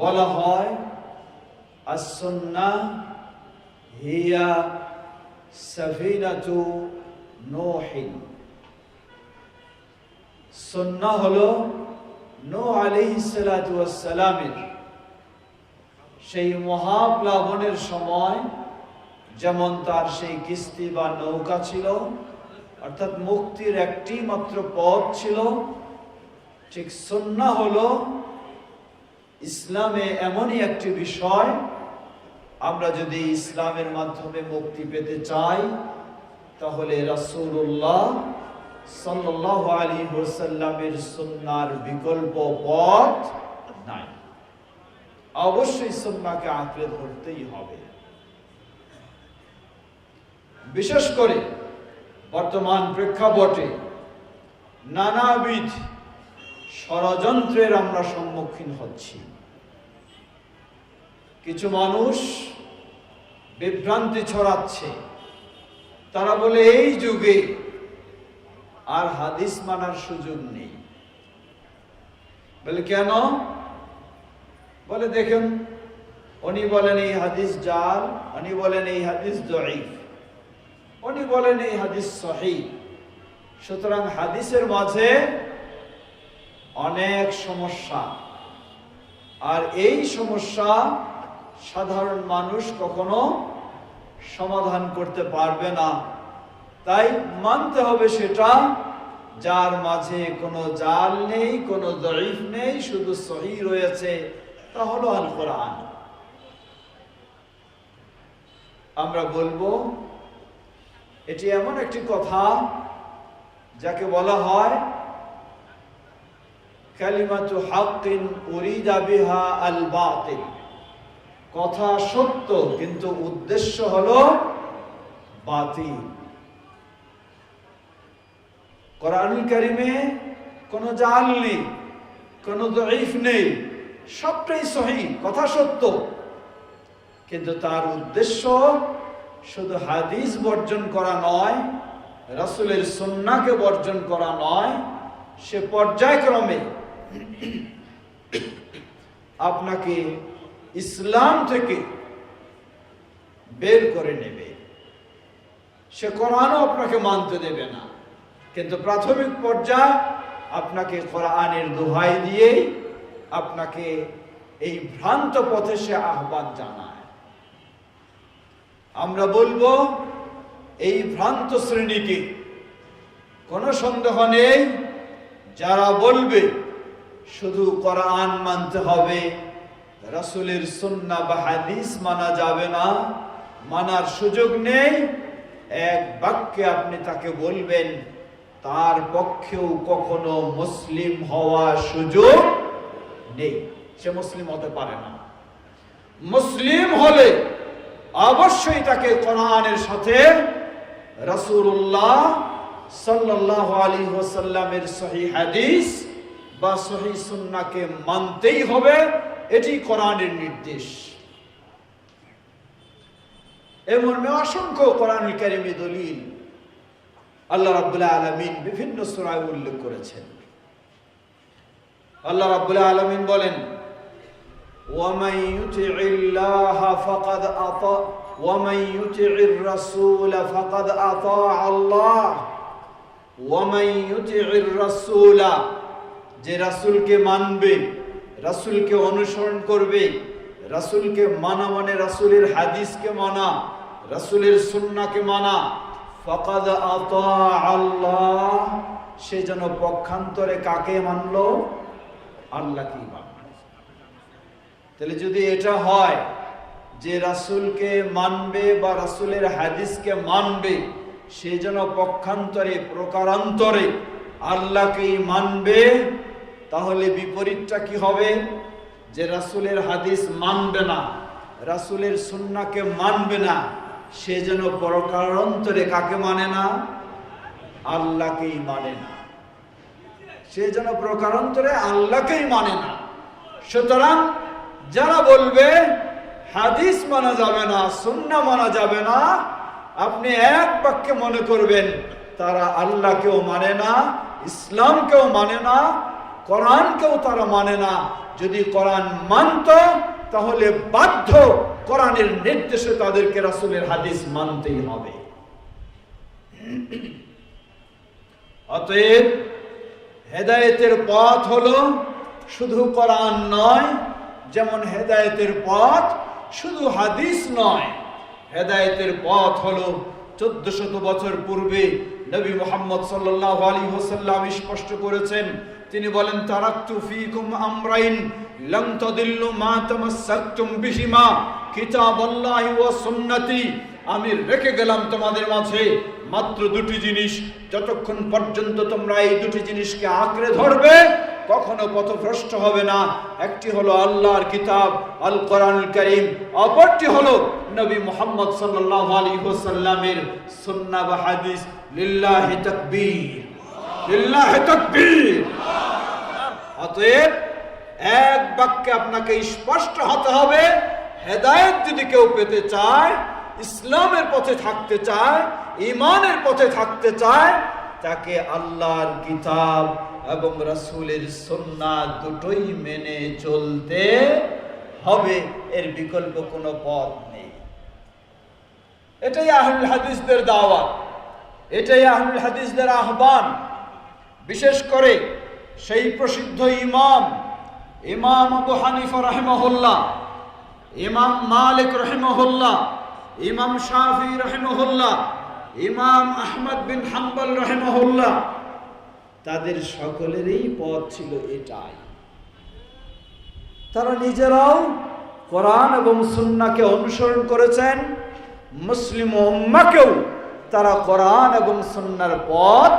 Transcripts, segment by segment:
বলা হয় হিয়া সন্না হলো নো আলিহিসালামের সেই মহাপ্লাবনের সময়, যেমন তার সেই কিস্তি বা নৌকা ছিল, অর্থাৎ মুক্তির একটি মাত্র পথ ছিল, ঠিক সন্না হলো ইসলামে এমনই একটি বিষয়, আমরা যদি ইসলামের মাধ্যমে মুক্তি পেতে চাই, তাহলে রাসূলুল্লাহ সাল্লাল্লাহু আলাইহি ওয়াসাল্লামের সুন্নাহর বিকল্প পথ নাই। অবশ্যই সুন্নাহকে আঁকড়ে ধরতেই হবে। বিশেষ করে বর্তমান প্রেক্ষাপটে নানাবিধ ষড়যন্ত্রের আমরা সম্মুখীন হচ্ছি। কিছু মানুষ বিভ্রান্তি ছড়াচ্ছে। তারা বলে, এই যুগে আর হাদিস মানার সুযোগ নেই। বলে, কেন? বলে, দেখুন, উনি বলেন, এই হাদিস জাল, উনি বলেন, এই হাদিস জয়ীফ উনি বলেন, এই হাদিস সহি সুতরাং হাদিসের মাঝে অনেক সমস্যা। আর এই সমস্যা সাধারণ মানুষ কখনো সমাধান করতে পারবে না। তাই মানতে হবে সেটা, যার মাঝে কোনো জাল নেই, কোনো জয়ীফ নেই, শুধু সহি রয়েছে, তা হলো আল কোরআন আমরা বলব, এটি এমন একটি কথা যাকে বলা হয়, কালিমাতু হাক্কিন উরিদা বিহা আল বাতিল কথা সত্য, কিন্তু উদ্দেশ্য হলো বাতিল। কোরআনুল কারিমে কোনো জাল নেই, কোনো দঈফ নেই, সবটাই সহি, কথা সত্য। কিন্তু তার উদ্দেশ্য শুধু হাদিস বর্জন করা নয়, রাসূলের সুন্নাহকে বর্জন করা নয়, সে পর্যায়ক্রমে আপনাকে ইসলাম থেকে বের করে নেবে। সে কোরআনও আপনাকে মানতে দেবে না। কিন্তু প্রাথমিক পর্যায়ে আপনাকে কোরআনের দোহাই দিয়েই আপনাকে এই ভ্রান্ত পথে সে আহ্বান জানায়। আমরা বলব, এই ভ্রান্ত শ্রেণীকে কোনো সন্দেহ নেই, যারা বলবে, শুধু কোরআন মানতে হবে। রাসূলের সুন্নাহ বা হাদিস মানা যাবে না। মানার সুযোগ নেই। এক বাক্যে আপনি তাকে বলবেন, তার পক্ষেও কখনো মুসলিম হওয়া সুযোগ নেই। সে মুসলিম হতে পারে না। মুসলিম হলে অবশ্যই তাকে কোরআনের সাথে রাসূলুল্লাহ সাল্লাল্লাহু আলাইহি ওয়াসাল্লামের সহি হাদিস বা সহি সুন্নাহকে মানতেই হবে। এটি কোরআনের নির্দেশ এ মর্মে অসংখ্য কোরআনুল কারিমে দলিল আল্লাহ রাব্বুল আলামিন বিভিন্ন সূরায় উল্লেখ করেছেন আল্লাহ রাব্বুল আলামিন বলেন ومن يطع الله فقد أطاع ومن يطع الرسول فقد أطاع الله ومن يطع الرسول যে রাসূলকে মানবে রাসূলকে অনুসরণ করবে, রাসূলকে মানা মানে রাসূলের হাদিসকে মানা, রাসূলের সুন্নাহকে মানা। ফাকাদ আল্লাহ, সে যেন পক্ষান্তরে কাকে মানলো? আল্লাহকেই মানলো। তাহলে যদি এটা হয় যে রাসূলকে মানবে বা রাসূলের হাদিসকে মানবে, সে যেন পক্ষান্তরে, প্রকারান্তরে আল্লাহকেই মানবে তাহলে বিপরীতটা কি হবে? যে রাসূলের হাদিস মানবে না, রাসূলের সুন্নাকে মানবে না, সে যেন প্রকারান্তরে কাকে মানে না? আল্লাহকেই মানে না। সে যেন প্রকারান্তরে আল্লাহকেই মানে না। সুতরাং যারা বলবে, হাদিস মানা যাবে না সুন্না মানা যাবে না, আপনি এক বাক্যে মনে করবেন, তারা আল্লাহকেও মানে না, ইসলামকেও মানে না কোরআনকেও তারা মানে না। যদি কোরআন মানত, তাহলে বাধ্য কোরআনের নির্দেশে তাদেরকে রাসূলের হাদিস মানতেই হবে। অতএব হেদায়েতের পথ হলো শুধু কোরআন নয়, যেমন হেদায়েতের পথ শুধু হাদিস নয়। হেদায়েতের পথ হলো চোদ্দ শত বছর পূর্বে নবী মোহাম্মদ সাল্লাল্লাহু আলাইহি ওয়াসাল্লাম স্পষ্ট করেছেন। তিনি বলেন, তারাক্তু ফীকুম আমরাইন লাম তাদিল্লু মা তামাসসাকতুম বিহিমা কিতাবাল্লাহি ওয়া সুন্নতি। আমি রেখে গেলাম তোমাদের মাঝে মাত্র দুটি জিনিস। যতক্ষণ পর্যন্ত তোমরা এই দুটি জিনিসকে আঁকড়ে ধরবে কখনো পথভ্রষ্ট হবে না। একটি হলো আল্লাহর কিতাব আল কোরআনুল করিম, অপরটি হলো নবী মুহাম্মদ সাল্লাল্লাহু আলাইহি ওয়াসাল্লামের সুন্নাহ বা হাদিস, লিল্লাহি তাকবীর। লিল্লাহি অতএব এক বাক্যে আপনাকে স্পষ্ট হতে হবে, হেদায়েত যদি কেউ পেতে চায়, ইসলামের পথে থাকতে চায় ইমানের পথে থাকতে চায়, তাকে আল্লাহর কিতাব এবং রাসূলের সুন্নাহ দুটোই মেনে চলতে হবে। এর বিকল্প কোনো পথ নেই। এটাই আহলুল হাদিসদের দাওয়াত। এটাই আহলুল হাদিসদের আহ্বান। বিশেষ করে সেই প্রসিদ্ধ ইমাম ইমাম আবু হানিফা রহমহুল্লাহ, ইমাম মালিক রহমহুল্লাহ, ইমাম শাফি রহমহুল্লাহ, ইমাম আহমদ বিন হাম্বল রহমহুল্লাহ তাদের সকলেরই পথ ছিল এটাই। তারা নিজেরাও কোরআন এবং সুন্নাকে অনুসরণ করেছেন। মুসলিম উম্মাকেও তারা কোরআন এবং সুন্নার পথ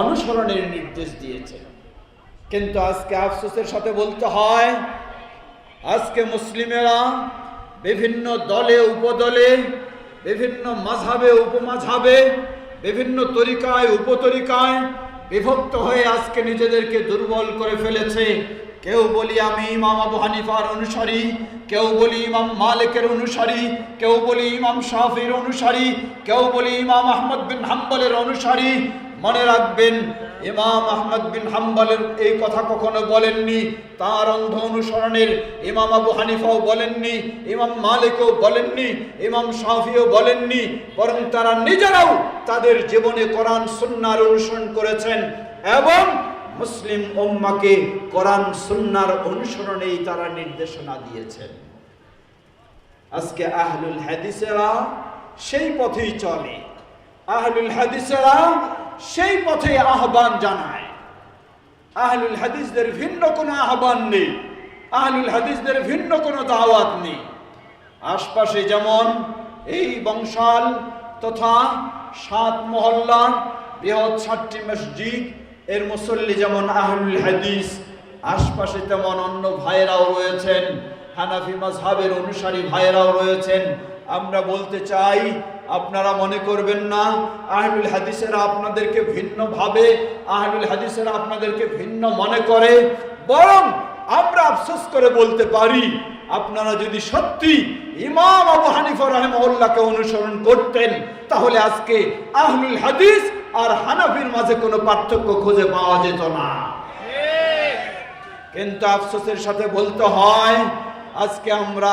অনুসরণের নির্দেশ দিয়েছেন কিন্তু আজকে আফসোসের সাথে বলতে হয়, আজকে মুসলিমেরা বিভিন্ন দলে, উপদলে, বিভিন্ন মাঝাবে উপমাঝাবে বিভিন্ন তরিকায়, উপতরিকায় বিভক্ত হয়ে আজকে নিজেদেরকে দুর্বল করে ফেলেছে। কেউ বলি আমি ইমাম আবু হানিফার অনুসারী, কেউ বলি ইমাম মালিকের অনুসারী, কেউ বলি ইমাম শাহির অনুসারী, কেউ বলি ইমাম আহমদ বিন হাম্বলের অনুসারী। মনে রাখবেন ইমাম আহমদ বিন হাম্বলের এই কথা কখনো বলেননি। তার অন্ধ অনুসরণের ইমাম আবু হানিফাও বলেননি, ইমাম মালিকও বলেননি, ইমাম শাফিও বলেননি, বরং তারা নিজেরাও তাদের জীবনে কোরআন, সুন্নার অনুসরণ করেছেন এবং মুসলিম ওম্মাকে কোরআন, সুন্নার অনুসরণেই তারা নির্দেশনা দিয়েছেন। আজকে আহলুল হাদিসেরা সেই পথেই চলে। আহলুল হাদিসেরা সেই পথে আহ্বান জানায়। আহলুল হাদিসদের ভিন্ন কোনো আহ্বান নেই। আহলুল হাদিসদের ভিন্ন কোনো দাওয়াত নেই। আশপাশে যেমন এই বংশাল তথা সাত মহল্লা, বৃহৎ সাতটি মসজিদ, এর মুসল্লি যেমন আহলুল হাদিস, আশপাশে তেমন অন্য ভাইয়েরাও রয়েছেন, হানাফি মাজহাবের অনুসারী ভাইয়েরাও রয়েছেন। আমরা বলতে চাই আপনারা মনে করবেন না আহলুল হাদিসেরা আপনাদেরকে ভিন্ন ভাবে আহলুল হাদিসেরা আপনাদেরকে ভিন্ন মনে করে বরং আমরা আফসোস করে বলতে পারি আপনারা যদি সত্যি ইমাম আবু হানিফা রহমউল্লাহকে অনুসরণ করতেন তাহলে আজকে আহলুল হাদিস আর হানাফির মাঝে কোনো পার্থক্য খুঁজে পাওয়া যেত না। কিন্তু আফসোসের সাথে বলতে হয় আজকে আমরা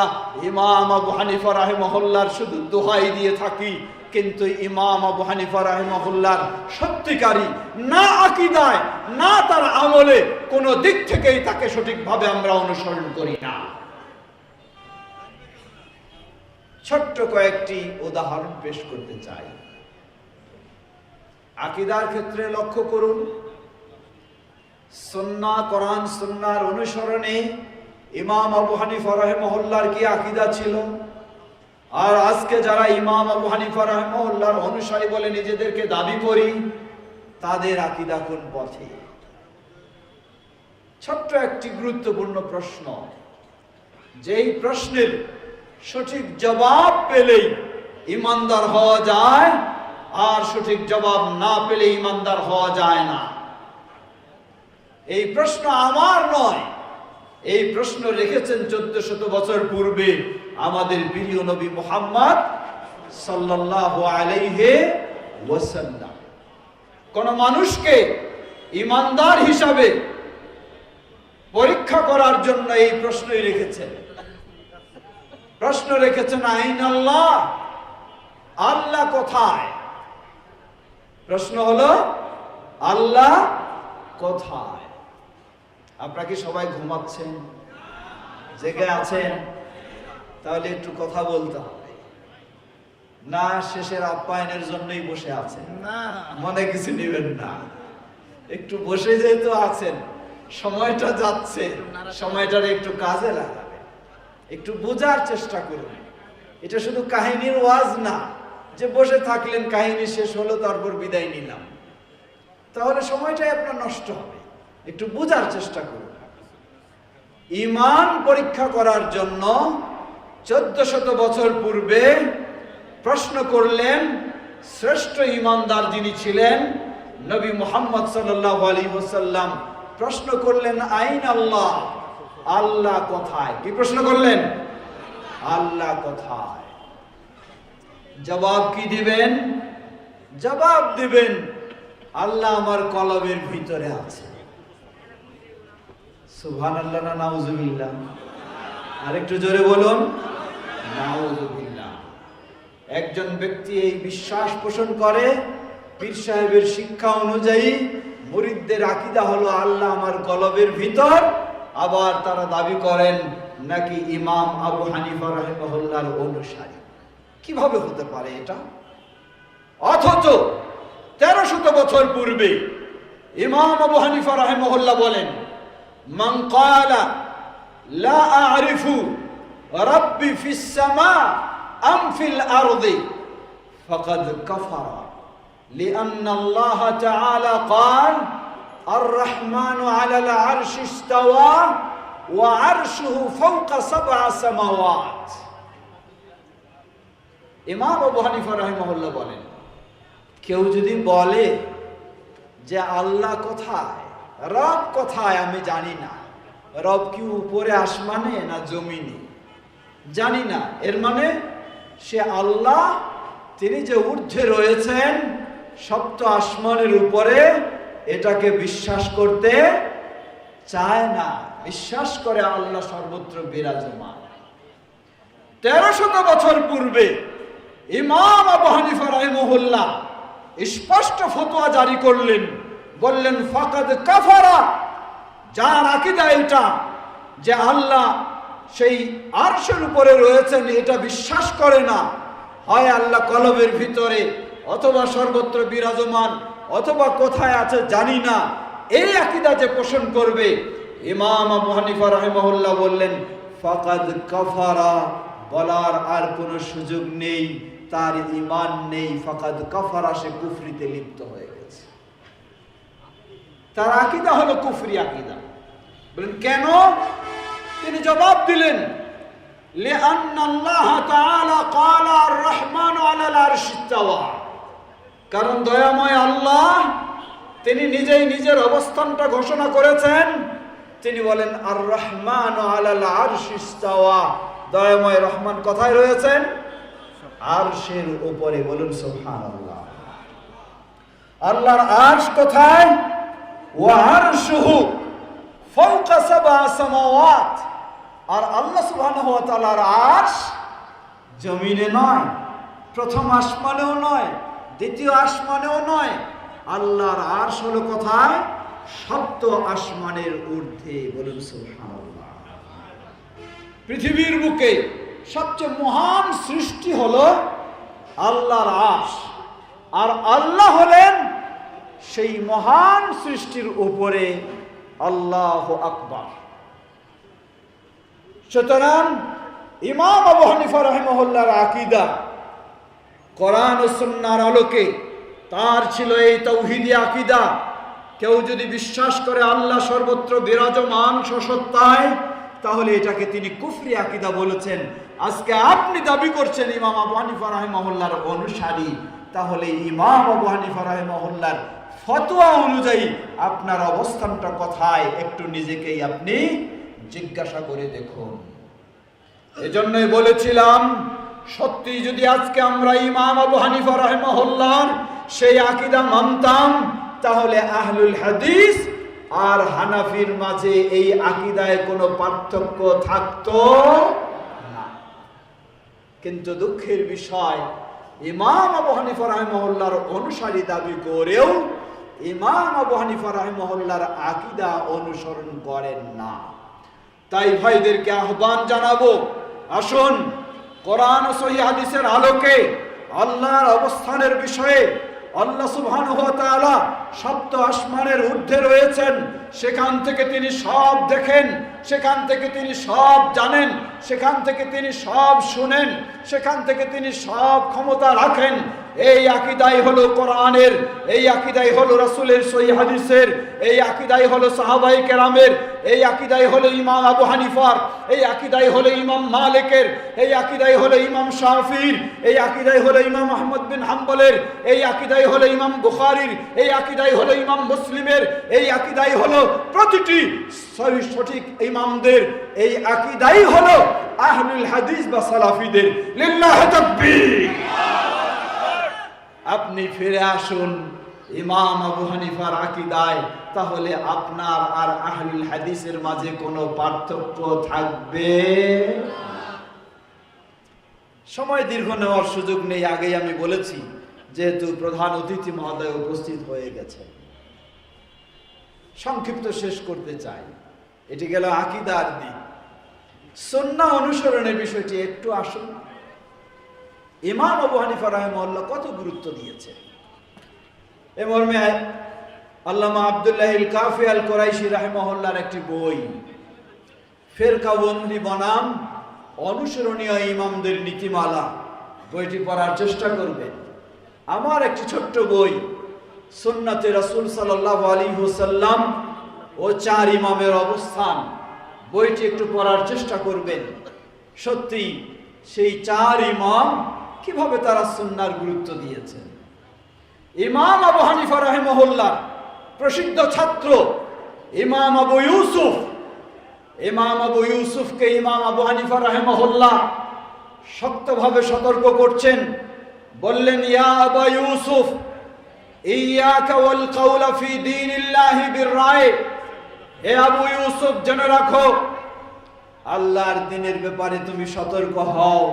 ইমাম আবু হানিফা রাহেমহল্লার শুধু দোহাই দিয়ে থাকি, কিন্তু ইমাম আবু হানিফা রাহেমহল্লার সত্যিকারী না আকিদায়, না তার আমলে কোনো দিক থেকেই তাকে সঠিকভাবে আমরা অনুসরণ করি না। ছোট্ট কয়েকটি উদাহরণ পেশ করতে চাই। আকিদার ক্ষেত্রে লক্ষ্য করুন সন্না কোরআন সন্ন্যার অনুসরণে ইমাম আবু হানিফা রহমহল্লার কি আকিদা ছিল? আর আজকে যারা ইমাম আবু হানিফা রহমহল্লার অনুসারী বলে নিজেদেরকে দাবি করি, তাদের আকিদা কোন পথে? ছোট্ট একটি গুরুত্বপূর্ণ প্রশ্ন। যেই প্রশ্নের সঠিক জবাব পেলেই ইমানদার হওয়া যায়, আর সঠিক জবাব না পেলে ইমানদার হওয়া যায় না। এই প্রশ্ন আমার নয় এই প্রশ্ন রেখেছেন চোদ্দ শত বছর পূর্বে আমাদের প্রিয় নবী মোহাম্মদ কোন মানুষকে ইমানদার হিসাবে পরীক্ষা করার জন্য এই প্রশ্নই রেখেছেন। প্রশ্ন রেখেছেন, আইন আল্লাহ আল্লাহ কোথায়? প্রশ্ন হলো, আল্লাহ কোথায়? আপনারা কি সবাই ঘুমাচ্ছেন? জেগে আছেন? তাহলে একটু কথা বলতে হবে। না শেষের আপ্যায়নের জন্যই বসে আছেন। মনে কিছু নেবেন না। একটু বসে যেহেতু আছেন সময়টা যাচ্ছে। সময়টার একটু কাজে লাগাবে একটু বোঝার চেষ্টা করুন। এটা শুধু কাহিনীর ওয়াজ না যে বসে থাকলেন কাহিনী শেষ হলো তারপর বিদায় নিলাম। তাহলে সময়টাই আপনার নষ্ট হবে। একটু বোঝার চেষ্টা করুন। ইমান পরীক্ষা করার জন্য চোদ্দ শত বছর পূর্বে প্রশ্ন করলেন, শ্রেষ্ঠ ইমানদার যিনি ছিলেন, নবী মোহাম্মদ ওসাল্লাম প্রশ্ন করলেন, আইন আল্লাহ? আল্লাহ কোথায়? কি প্রশ্ন করলেন? আল্লাহ কোথায়? জবাব কি দিবেন? জবাব দিবেন, আল্লাহ আমার কলবের ভিতরে আছে। জোরে বলুন। একজন ব্যক্তি এই বিশ্বাস পোষণ করে, পীর সাহেবের শিক্ষা অনুযায়ী মুরিদদের আকিদা হলো আল্লাহ আমার কলবের ভিতর, আবার তারা দাবি করেন নাকি ইমাম আবু হানিফা রহমহল্লার অনুসারী। কীভাবে হতে পারে এটা? অথচ তেরো শত বছর পূর্বে ইমাম আবু হানিফা রহমহল্লা বলেন من قال لا أعرف ربي في السماء أم في الأرض فقد كفر لأن الله تعالى قال الرحمن على العرش استوى وعرشه فوق سبع سماوات ইমাম আবু হানিফা রহিমহল্লা বলেন কেউ যদি বলে যে আল্লাহ কোথায় রব কোথায় আমি জানি না। রব কি উপরে আসমানে না জমিনে? জানি না। এর মানে সে আল্লাহ, তিনি যে ঊর্ধ্বে রয়েছেন, সপ্ত আসমানের উপরে এটাকে বিশ্বাস করতে চায় না। বিশ্বাস করে আল্লাহ সর্বত্র বিরাজমান। তেরো শত বছর পূর্বে ইমাম আবু হানিফা রাহিমহুল্লাহ স্পষ্ট ফতোয়া জারি করলেন। বললেন, ফাকাদ কাফারা। যার আকিদা এটা যে আল্লাহ সেই আরশের উপরে রয়েছেন, এটা বিশ্বাস করে না। হয় আল্লাহ কলবের ভিতরে অথবা সর্বত্র বিরাজমান অথবা কোথায় আছে জানি না। এই আকিদা যে পোষণ করবে, ইমাম আবু হানিফা রহমহুল্লাহ বললেন, ফাকাদ কাফারা। বলার আর কোনো সুযোগ নেই, তার ইমান নেই। ফাকাদ কাফারা সে কুফরিতে লিপ্ত হয়ে তার আকিদা হলো কুফরি আকিদা। বলেন, কেন? তিনি জবাব দিলেন কারণ দয়াময় আল্লাহ, তিনি নিজেই নিজের অবস্থানটা ঘোষণা করেছেন। তিনি বলেন আর রহমান আর দয়াময় রহমান কথায় রয়েছেন? আর সের উপরে। বলুন সোহান আল্লাহ আল্লাহর আর্শ কোথায়? ওয়া আরশুহু ফাওকা সাবআ সামাওয়াত। আর আল্লাহ সুবহানাহু ওয়া তাআলার আরশ জমিনে নয়, প্রথম আসমানেও নয়, দ্বিতীয় আসমানেও নয়। আল্লাহর আরশ হলো কোথায়? সপ্ত আসমানের ঊর্ধ্বে, বলুন সুবহানাল্লাহ। পৃথিবীর বুকে সবচেয়ে মহান সৃষ্টি হলো আল্লাহর আশ আর আল্লাহ হলেন সেই মহান সৃষ্টির উপরে আল্লাহ আকবার। সুতরাং ইমাম আবু হানিফা রহমহল্লার আকিদা কোরআন ও আলোকে তার ছিল এই তৌহিদি আকিদা। কেউ যদি বিশ্বাস করে আল্লাহ সর্বত্র বিরাজমান সসত্তায়, তাহলে এটাকে তিনি কুফরি আকিদা বলেছেন। আজকে আপনি দাবি করছেন ইমাম আবু হানিফা রাহিমহল্লার অনুসারী, তাহলে ইমাম আবু হানিফা রাহিমহল্লার ফতোয়া অনুযায়ী আপনার অবস্থানটা কোথায়, একটু নিজেকেই আপনি জিজ্ঞাসা করে দেখুন। এজন্যই বলেছিলাম, সত্যি যদি আজকে আমরা ইমাম আবু হানিফা রহমহল্লার সেই আকিদা মানতাম, তাহলে আহলুল হাদিস আর হানাফির মাঝে এই আকিদায় কোনো পার্থক্য থাকতো না। কিন্তু দুঃখের বিষয়, ইমাম আবু হানিফা রাহিমহল্লার অনুসারী দাবি করেও ইমাম আবু হানিফা রাহিমহল্লার আকিদা অনুসরণ করেন না। তাই ভাইদেরকে আহ্বান জানাব, আসুন, কোরআন সহি হাদিসের আলোকে আল্লাহর অবস্থানের বিষয়ে আল্লাহ তাআলা সপ্ত আসমানের ঊর্ধ্বে রয়েছেন। সেখান থেকে তিনি সব দেখেন, সেখান থেকে তিনি সব জানেন, সেখান থেকে তিনি সব শুনেন, সেখান থেকে তিনি সব ক্ষমতা রাখেন। এই আকিদাই হলো কোরআনের এই আকিদাই হলো রাসূলের সহি হাদিসের এই আকিদাই হলো সাহাবাই কেরামের এই আকিদাই হলো ইমাম আবু হানিফার এই আকিদাই হলো ইমাম মালিকের এই আকিদাই হলো ইমাম শাফির এই আকিদাই হলো ইমাম আহমদ বিন হাম্বলের এই আকিদাই হলো ইমাম বুখারির এই আকিদাই হলো ইমাম মুসলিমের এই আকিদাই হলো প্রতিটি সঠিক ইমামদের এই আকিদাই হলো আহলুল হাদিস বা সালাফিদের লিল্লাহ তাকবীর আপনি ফিরে আসুন, ইমাম আবু হানিফার আকিদায়, তাহলে আপনার আর আহলুল হাদিসের মাঝে কোনো পার্থক্য থাকবে? সময় দীর্ঘ নেওয়ার সুযোগ নেই, আগেই আমি বলেছি, যেহেতু প্রধান অতিথি মহোদয় উপস্থিত হয়ে গেছে সংক্ষিপ্ত শেষ করতে চাই, এটি গেল আকিদার দিক। সন্না অনুসরণের বিষয়টি একটু আসুন। ইমাম আবু হানিফা রাহেমল্লা কত গুরুত্ব দিয়েছে। এ মর্মে আল্লামা আবদুল্লাহ কাফি আল কোরাইশি রাহেমহল্লার একটি বই, ফেরকা বন্দি বনাম, অনুসরণীয় ইমামদের নীতিমালা। বইটি পড়ার চেষ্টা করবেন আমার একটি ছোট্ট বই, সুন্নাতে রাসূল সাল্লাল্লাহু আলাইহি ওয়াসাল্লাম ও চার ইমামের অবস্থান। বইটি একটু পড়ার চেষ্টা করবেন। সত্যি, সেই চার ইমাম কীভাবে তারা সুন্নার গুরুত্ব দিয়েছেন ইমাম আবু হানিফা রাহিমহল্লার প্রসিদ্ধ ছাত্র, ইমাম আবু ইউসুফ, ইমাম আবু ইউসুফকে ইমাম আবু হানিফা রাহিমহল্লা শক্তভাবে সতর্ক করছেন। বললেন, ইয়া আবা ইউসুফ ইয়াকা ওয়াল কাউলা ফি দীনিল্লাহি বিররায় হে আবু ইউসুফ, জেনে রাখো, আল্লাহর দিনের ব্যাপারে তুমি সতর্ক হও।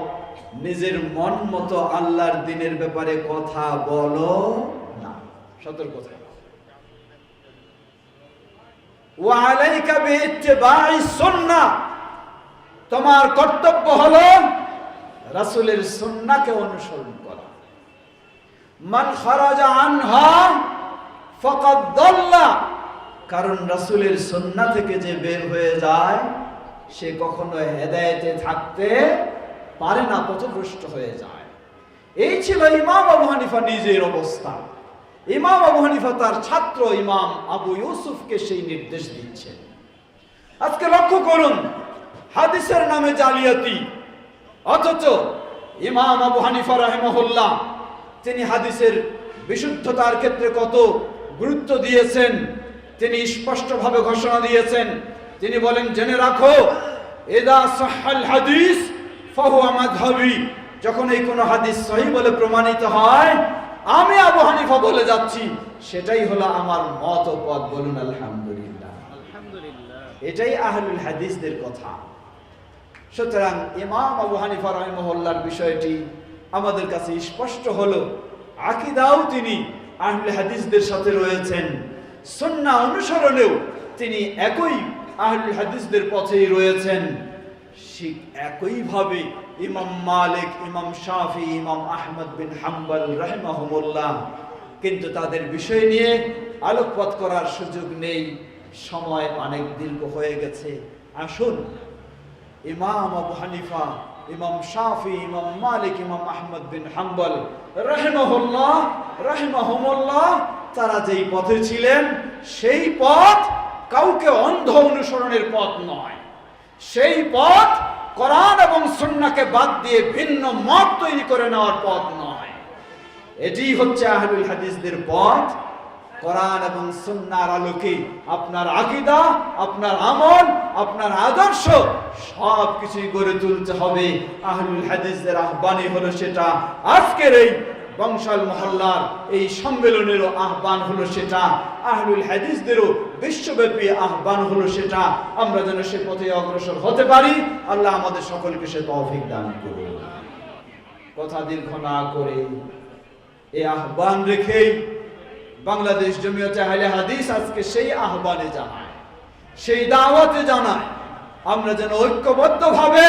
নিজের মন মতো আল্লাহর দিনের ব্যাপারে কথা বলো না। সতর্ক তোমার কর্তব্য হলো রাসূলের সুন্নাহকে অনুসরণ করা। মান খারাজা আনহা ফাকাদ কারণ রাসূলের সুন্নাহ থেকে যে বের হয়ে যায়, সে কখনো হেদায়েতে থাকতে পারে না, পথভ্রষ্ট হয়ে যায়। এই ছিল ইমাম আবু হানিফা নিজের অবস্থা। ইমাম আবু হানিফা তার ছাত্র ইমাম আবু ইউসুফকে সেই নির্দেশ দিচ্ছেন। আজকে লক্ষ্য করুন, হাদিসের নামে জালিয়াতি। অথচ ইমাম আবু হানিফা রাহেমহল্লা তিনি হাদিসের বিশুদ্ধতার ক্ষেত্রে কত গুরুত্ব দিয়েছেন, তিনি স্পষ্টভাবে ঘোষণা দিয়েছেন। তিনি বলেন, জেনে রাখো, এদা সাহাল হাদিস ফাহু মাযহাবি যখন এই কোনো হাদিস সহি বলে প্রমাণিত হয় আমি আবু হানিফা বলে যাচ্ছি সেটাই হলো আমার মত ও পথ বলুন আলহামদুলিল্লাহ। এটাই আহলুল হাদিসদের কথা। সুতরাং ইমাম আবু হানিফা রহমহল্লার বিষয়টি আমাদের কাছে স্পষ্ট হলো আকিদাও তিনি আহলে হাদিসদের সাথে রয়েছেন। সন্না অনুসরণেও তিনি একই আহলুল হাদিসদের পথেই রয়েছেন। ঠিক একইভাবে ইমাম মালিক, ইমাম শাফি, ইমাম আহমদ বিন হাম্বল রহমাহমুল্লাহ। কিন্তু তাদের বিষয় নিয়ে আলোকপাত করার সুযোগ নেই। সময় অনেক দীর্ঘ হয়ে গেছে। আসুন, ইমাম আবু হানিফা, ইমাম শাফি, ইমাম মালিক, ইমাম আহমদ বিন হাম্বল রহমহুল্লাহ, রহমহমুল্লাহ, তারা যেই পথে ছিলেন, সেই পথ কাউকে অন্ধ অনুসরণের পথ নয়। সেই পথ কোরআন এবং সুন্নাহকে বাদ দিয়ে ভিন্ন মত তৈরি করে নেওয়ার পথ নয়। এটি হচ্ছে আহলুল হাদিসদের পথ। কোরআন এবং সুন্নাহর আলোকে আপনার আকীদা, আপনার আমল, আপনার আদর্শ সব কিছুই গড়ে তুলতে হবে। আহলুল হাদিসদের আহ্বানই হলো সেটা। আজকের এই বংশাল মহল্লার এই সম্মেলনেরও আহ্বান হলো সেটা, আহলুল হাদিসদেরও বিশ্বব্যাপী আহ্বান হলো সেটা। আমরা যেন সে পথে অগ্রসর হতে পারি। আল্লাহ আমাদের সকলকে সে তৌফিক দান করুন। কথা দীর্ঘ না করে এই আহ্বান রেখেই বাংলাদেশ জমিয়তে আহলে হাদিস আজকে সেই আহ্বানে জানায়, সেই দাওয়াতে জানায়, আমরা যেন ঐক্যবদ্ধভাবে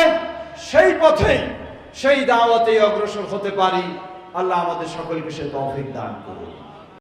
সেই পথে, সেই দাওয়াতে অগ্রসর হতে পারি। আল্লাহ আমাদের সকলকে সে তৌফিক দান করুন